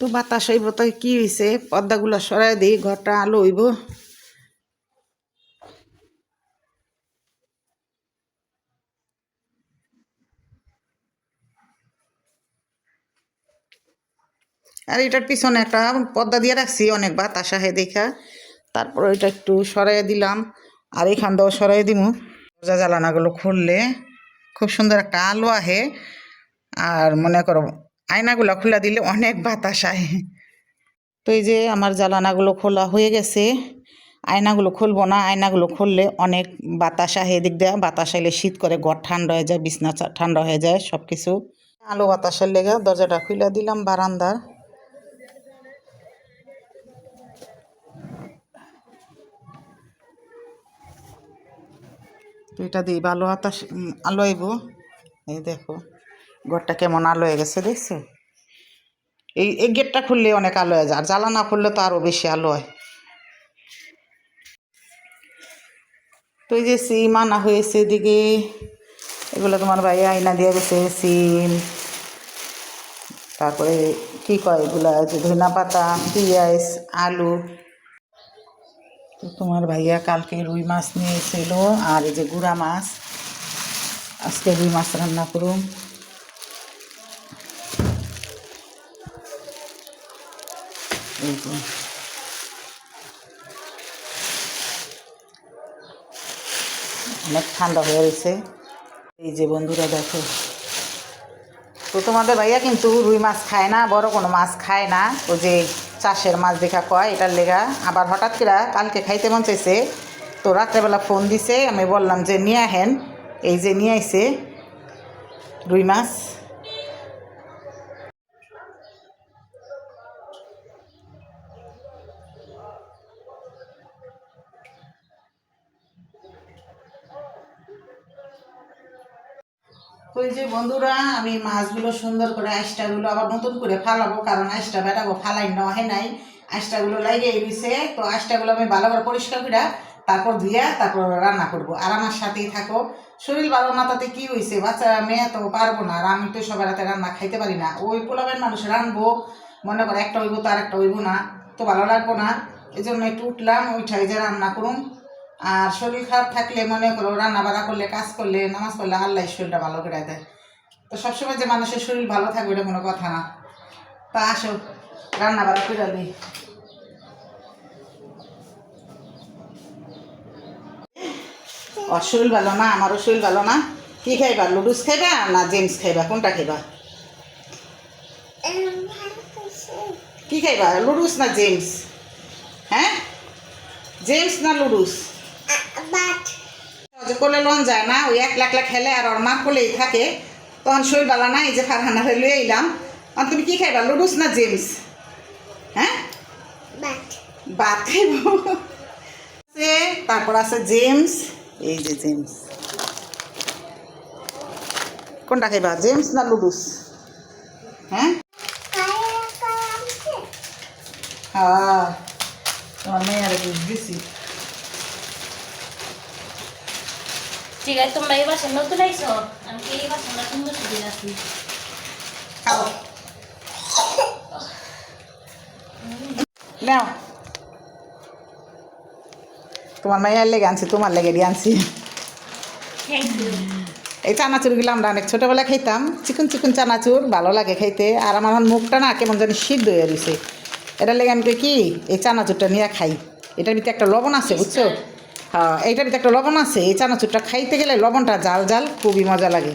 তো বাতাস হইব, তো কি হয়েছে পর্দাগুলো সরাই দিই, ঘরটা আলো হইব। আর এটার পিছনে একটা পর্দা দিয়ে রাখছি, অনেক বাতাস আহে দেখা। তারপর এটা একটু সরাই দিলাম, আর এখান দিয়েও সরাই দিমু। দরজা জ্বালানাগুলো খুললে খুব সুন্দর একটা আলো আহে আর মনে করো আয়নাগুলো খোলা দিলে অনেক বাতাস আহে। তো এই যে আমার জ্বালানাগুলো খোলা হয়ে গেছে। আয়নাগুলো খুলবো না, আয়নাগুলো খুললে অনেক বাতাস আহে। এদিক দিয়ে বাতাস আইলে শীত করে, ঘর ঠান্ডা হয়ে যায়, বিছনা ঠান্ডা হয়ে যায় সব কিছু আলো বাতাসের লেগে দরজাটা খুলে দিলাম বারান্দার। এটা দিয়ে ভালো বাতাস আলো আইব। এই দেখো। ঘরটা কেমন আলো হয়ে গেছে, দেখছ? এই এই গেটটা খুললে অনেক আলো হয়ে যায়, আর জ্বালানা খুললে তো আরও বেশি আলো হয়। তো যে সিম আনা হয়েছে এদিকে, এগুলো তোমার ভাই আয়না দিয়ে গেছে সিম। তারপরে কী কয় এগুলা যে ধনা পাতা, পেঁয়াজ, আলু। তো তোমার ভাইয়া কালকে রুই মাছ নিয়ে এসেছিল আর এই যে গুড়া মাছ। আজকে রুই মাছ রান্না করুন যে অনেক ঠান্ডা হয়ে রয়েছে। এই যে বন্ধুরা, দেখো। তো তোমাদের ভাইয়া কিন্তু রুই মাছ খায় না, বড় কোনো মাছ খায় না। ও যে চাষের মাছ দেখা কয়, এটার লেগা। আবার হঠাৎ করে কালকে খাইতে মন চাইছে, তো রাত্রেবেলা ফোন দিছে, আমি বললাম যে, নিয়ে আহেন এই যে নিয়ে আইছে রুই মাছ। ওই যে, বন্ধুরা, আমি মাছগুলো সুন্দর করে আইসটাগুলো আবার নতুন করে ফালাবো, কারণ আইসটা বেটাবো ফালাই নেওয়া হয় নাই। আইসটাগুলো লাগিয়ে দিছে, তো আইসটাগুলো আমি ভালো করে পরিষ্কার করে তারপর ধুইয়া তারপর রান্না করব। আর আমার সাথেই থাকো। শরীর ভালো না তাতে কী হয়েছে বাচ্চা, মেয়ে তো পারব না, আর আমি তো সবার হাতে রান্না খাইতে পারি না। ওই পোলাবেন মানুষ রানবো, মনে করে একটা হইব তো আর একটা হইব না, তো ভালো লাগবো না। এই জন্য একটু উঠলাম ওইটাই যে রান্না করুন আর শরীর খারাপ থাকলে মনে করো রান্না বাড়া করলে, কাজ করলে, নামাজ পড়লে আল্লাহ শরীরটা ভালো করে দেয়। তো সবসময় যে মানুষের শরীর ভালো থাকবে এটা কোনো কথা না। তা আসো রান্না বাড়া করে দিই। শরীর ভালো না, আমারও শরীর ভালো না। কি খাইবা লুডুস খাইবা না জেমস খাইবা? কোনটা খাইবা? কি খাইবা লুডুস না জেমস? হ্যাঁ? জেমস না লুডুস কোলে লন যায় না ওই এক লাখ লাখ খেলে আর ওর মা কোলেই থাকে তখন শরীর ভালো না এই যে ফারহানা হয়ে লুয়ে এলাম আর তুমি কি খাইবা লুডুস না জেমস? হ্যাঁ? ভাত খাইব। তারপর আছে জেমস এই যে জেমস। কোনটা খাইবা জেমস না লুডুস? হ্যাঁ? হ্যাঁ তোমার মেয়ের দিছি। ঠিক আছে তোমরা এই বাসা নতুন আইছো আমি কি এই বাসা আছি নাও তোমার মায়ের লেগে আনছি তোমার লেগে দিয়ে আনছি এই চানাচুরগুলো আমরা অনেক ছোটোবেলা খাইতাম। চিকন চিকন চানাচুর ভালো লাগে খাইতে। আর আমার মুখটা না কেমন জানি সিদ্ধ হয়ে রয়েছে এটার লেগে আমি কি? এই চানাচুরটা নিয়ে খাই। এটার ভিতরে একটা লবণ আছে বুঝছ? এইটার ভিতরে একটা লবণ আছে এই চানাচুরটা খাইতে গেলে লবণটা জাল জাল খুবই মজা লাগে।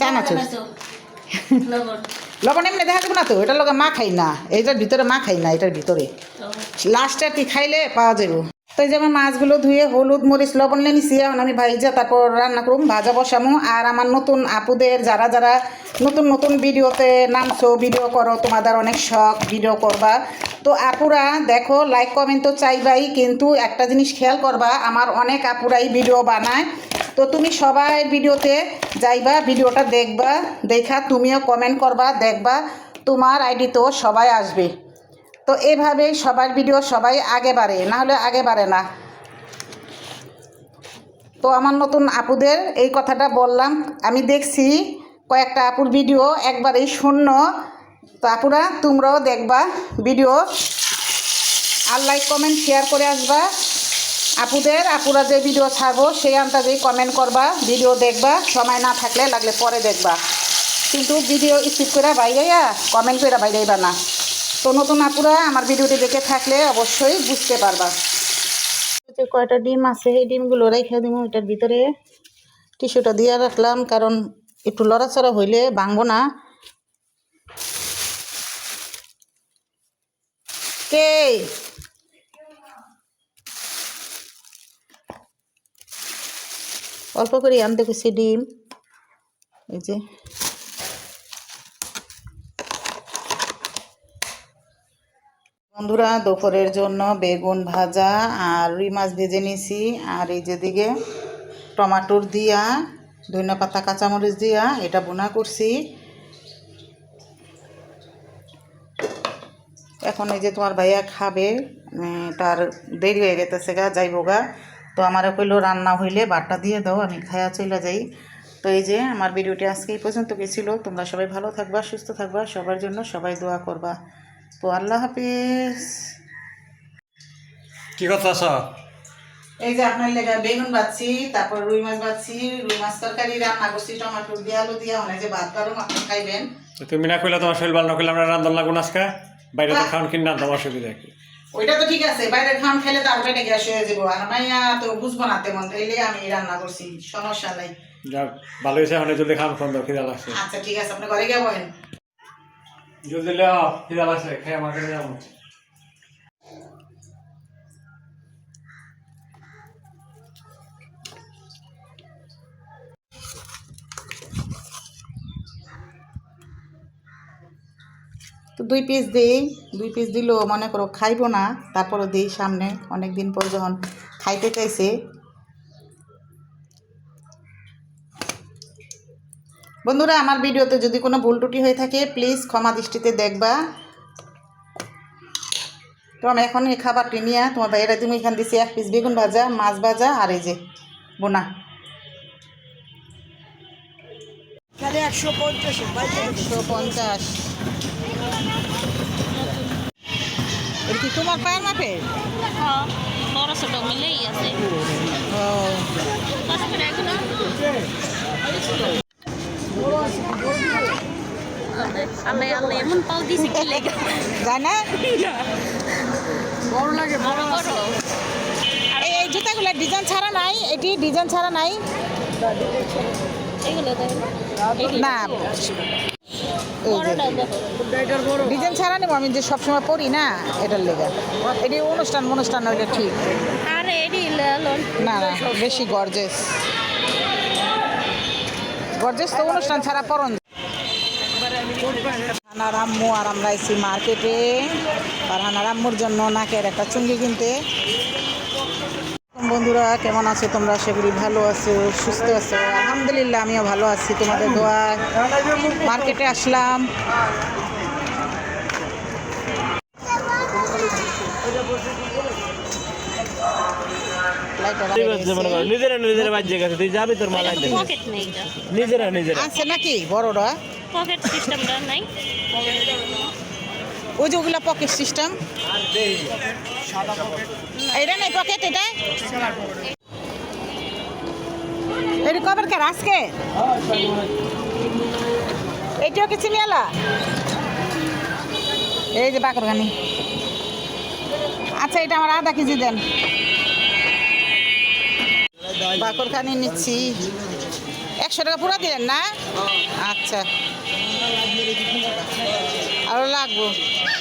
চানাচুর। লবণ এমনি দেখা যাবে না তো এটার লগে মা খাই না এইটার ভিতরে মা খাই না এটার ভিতরে। লাস্টটা লাস্টে কি খাইলে পাওয়া যাবে তো এই যে আমি মাছগুলো ধুয়ে হলুদ, মরিচ, লবণ নিয়ে নিছি, এখন আমি ভাইজা তারপর রান্না করুম, ভাজা বসামু। আর আমার নতুন আপুদের যারা যারা নতুন নতুন ভিডিওতে নামছো, ভিডিও করো, তোমাদের অনেক শখ ভিডিও করবা। তো আপুরা, দেখো লাইক কমেন্ট তো চাইবাই, কিন্তু একটা জিনিস খেয়াল করবা, আমার অনেক আপুরাই ভিডিও বানায়। তো তুমি সবাই ভিডিওতে যাইবা, ভিডিওটা দেখবা, দেখা, তুমিও কমেন্ট করবা, দেখবা, তোমার আইডি আইডিতেও সবাই আসবে। তো এভাবেই সবার ভিডিও সবাই আগে বাড়ে, না হলে আগে বাড়ে না। তো আমার নতুন আপুদের এই কথাটা বললাম, আমি দেখছি কয়েকটা আপুর ভিডিও একবারেই শূন্য। তো আপুরা, তোমরাও দেখবা ভিডিও। আর লাইক কমেন্ট শেয়ার করে আসবা। আপুদের, আপুরা যে ভিডিও ছাড়বো, সেই আন্দাজেই কমেন্ট করবা, ভিডিও দেখবা, সময় না থাকলে লাগলে পরে দেখবা। কিন্তু ভিডিও স্কিপ করে বাইরাইয়া কমেন্ট করে বাইরাইবা না। তো নতুন আপুরা, আমার ভিডিওটি দেখে থাকলে অবশ্যই বুঝতে পারবা। যে কয়টা ডিম আছে, এই ডিমগুলো রেখে দিব এটার ভিতরে। টিস্যুটা দিয়ে রাখলাম, কারণ একটু লড়াচড়া হইলে ভাঙবো না। কে? অল্প করে আনতে গেছি ডিম। এই যে। বন্ধুরা, দুপুরের জন্য বেগুন ভাজা আর রুই মাছ ভেজে নিয়েছি। আর এই যেদিকে টমাটোর দিয়া, ধনিয়া পাতা, কাঁচামরিচ দিয়া, এটা বোনা করছি। এখন এই যে তোমার ভাইয়া খাবে তার দেরি হয়ে গেতেছে গা, যাইব গা। তো আমারও কইলো, রান্না হইলে বাটটা দিয়ে দাও, আমি খায়া চলে যাই। তো এই যে আমার ভিডিওটি আজকে এই পর্যন্ত গেছিল। তোমরা সবাই ভালো থাকবা, সুস্থ থাকবা, সবার জন্য সবাই দোয়া করবা। তো আল্লাহ হাফিজ। কি করতেছ এই যে আপনার লেগা বেগুন বাচ্ছি তারপর রুই মাছ বাচ্ছি রুই মাছ তরকারি রান্না করছি টমাটো দিয়ে আলু দিয়ে অনেক যে ভাত আপনি খাইবেন। তুমি না কইলে তোমার শরীর ভালো না আমরা রান্ধন লাগবো না আজকে? বাইরে তো খাওয়ান কিনে আনতাম অসুবিধা কি? ওইটা তো ঠিক আছে বাইরে খান খেলে তার পেটে গ্যাস হয়ে যাব। আর মাইয়া তো বুঝব না তেমন তাইলে আমি রান্না করছি সমস্যা নাই। যাক ভালো হয়েছে এখন জলদি খাওয়ান ফোন দাও খিদা লাগছে। আচ্ছা ঠিক আছে আপনি ঘরে গিয়ে বহেন জলদি লাগছে খেয়ে যাব তো দুই পিস দিই, দুই পিস দিলেও মনে করো, খাইবো না, তারপরও দিই সামনে অনেক দিন পর যখন খাইতে চাইছে বন্ধুরা আমার ভিডিওতে যদি কোনো ভুল ত্রুটি হয়ে থাকে প্লিজ ক্ষমা দৃষ্টিতে দেখবা। তো আমি এখন এই খাবারটি নিয়ে তোমার বাইরে তুমি এখান দিছি এক পিস বেগুন ভাজা মাছ ভাজা আর এই যে বোনা। একশো পঞ্চাশ এটা কি তোমার পায়ের মাপে? বড় ছোট মিলেই আছে। ও। কত করে এগুলো আল্লাহ আল্লাহ এমন পাও দিছে কি লেগে? যায় না? বড় লাগে বড় বড়। এই এই জুতাগুলো ডিজাইন ছাড়া নাই এটি ডিজাইন ছাড়া নাই। না। ডিজাইন ছাড়া নেব আমি যে সবসময় পরি না এটার লেগে। এটি অনুষ্ঠান অনুষ্ঠান ওইটা ঠিক। আরে এডি লালন না না বেশি গর্জেস। গর্জেস তো অনুষ্ঠান ছাড়া পরন হানার আম্মু আর আমরা এসি মার্কেটে। আর হানার আম্মুর জন্য নাকের একটা চুঙ্গি কিনতে। বন্ধুরা, কেমন আছো তোমরা? সেগুলি ভালো আছো, সুস্থ আছো। আলহামদুলিল্লাহ, আমিও ভালো আছি। তোমাদের দোয়া মার্কেটে আসলাম। নিজেরা নিজেরা তুই যাবি তোর নিজেরা নিজেরা আছে নাকি পকেট ওই পকেট সিস্টেম এটা নেই পকেট এটা এই যে বাকরখানি। আচ্ছা এটা আমার আধা কেজি দেন। বাকরখানি নিচ্ছি। একশো টাকা পুরো দিলেন না? আচ্ছা। আরও লাগবো।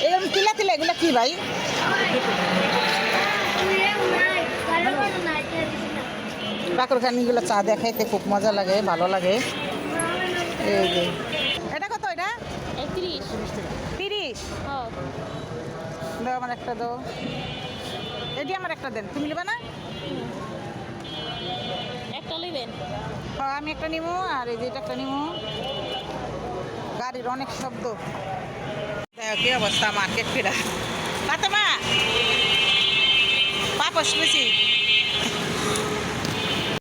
এরকম তিলা তিলা এগুলো কি ভাই? বাকরখানিগুলো চা দেখাইতে খুব মজা লাগে ভালো লাগে। এই যে। এটা কত এটা? তিরিশ? হ্যাঁ। দাও আমার একটা দাও। এটি আমার একটা দেন। তুমি নেবে না? একটা নেবেন? হ্যাঁ, আমি একটা নিবো আর এই যে একটা নিবো গাড়ির অনেক শব্দ। কি অবস্থা? মার্কেট ফেরা। ফাতেমা পাপস বেশি